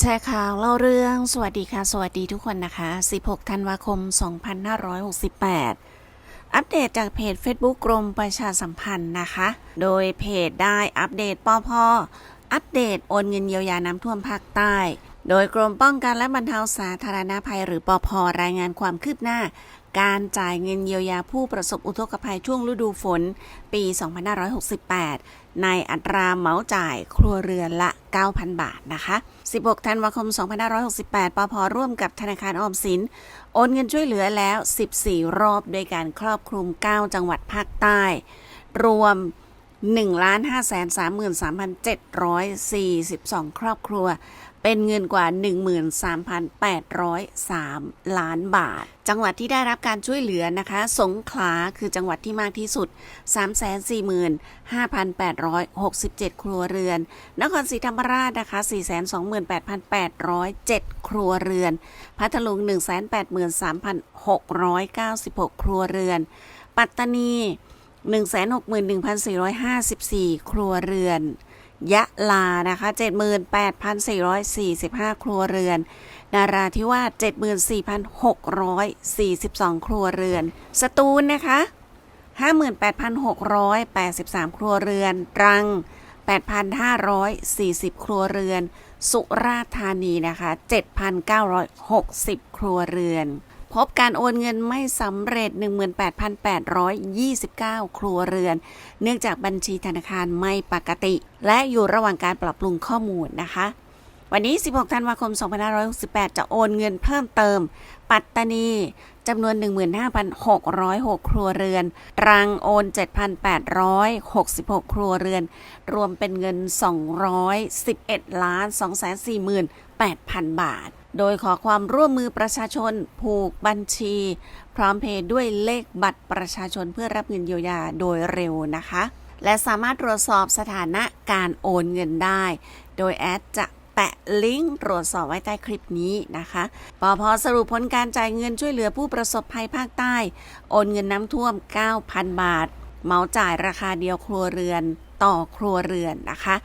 แชร์ข่าวเล่าเรื่องสวัสดีค่ะ สวัสดีทุกคนนะคะ 16 ธันวาคม 2568 อัปเดตจากเพจ Facebook กรมประชาสัมพันธ์นะคะ โดยเพจได้อัปเดตปอพออัปเดตโอนเงินเยียวยาน้ำท่วมภาคใต้ โดยกรมป้องกันและบรรเทาสาธารณภัยหรือปอพรายงานความคืบหน้า การจ่ายเงินเยียวยาผู้ประสบอุทกภัยช่วงฤดูฝน ปี 2568 ในอัตราเหมาจ่ายครัวเรือนละ 9,000 บาทนะคะ 16 ธันวาคม 2568ปพร่วมกับธนาคารออมสิน โอนเงินช่วยเหลือแล้ว 14 รอบโดยการครอบคลุม 9 จังหวัดภาคใต้ รวม 1,533,742 ครอบครัว เป็นเงินกว่า 13,803 ล้านบาท จังหวัดที่ได้รับการช่วยเหลือนะคะ สงขลาคือจังหวัดที่มากที่สุด 345,867 ครัวเรือน นครศรีธรรมราชนะคะ 428,807 ครัวเรือน พัทลุง 183,696 ครัวเรือน ปัตตานี 161,454 ครัวเรือน ยะลานะคะ 78,445 ครัวเรือน นาราธิวาส74,642 ครัวเรือน สตูลนะคะ 58,683 ครัวเรือน ตรัง 8,540 ครัวเรือน สุราษฎร์ธานีนะคะ 7,960 ครัวเรือน พบการโอนเงินไม่สำเร็จ 18,829 ครัวเรือน เนื่องจากบัญชีธนาคารไม่ปกติ และอยู่ระหว่างการปรับปรุงข้อมูลนะคะ วันนี้ 16 ธันวาคม 2568 จะโอนเงินเพิ่มเติม ปัตตานีจำนวน 15,606 ครัวเรือน ตรังโอน 7,866 ครัวเรือน รวมเป็นเงิน 211 ล้าน 248,000 บาท โดยขอความร่วมมือประชาชนผูกบัญชี พร้อมเพย์ด้วยเลขบัตรประชาชนเพื่อรับเงินเยียวยาโดยเร็วนะคะ และสามารถตรวจสอบสถานะการโอนเงินได้ โดยแอดจะแปะลิงก์ตรวจสอบไว้ใต้คลิปนี้นะคะปอพอสรุปผลการจ่ายเงินช่วยเหลือผู้ประสบภัยภาคใต้ โอนเงินน้ำท่วม 9,000 บาทเหมาจ่ายราคาเดียวครัวเรือนต่อครัวเรือนนะคะ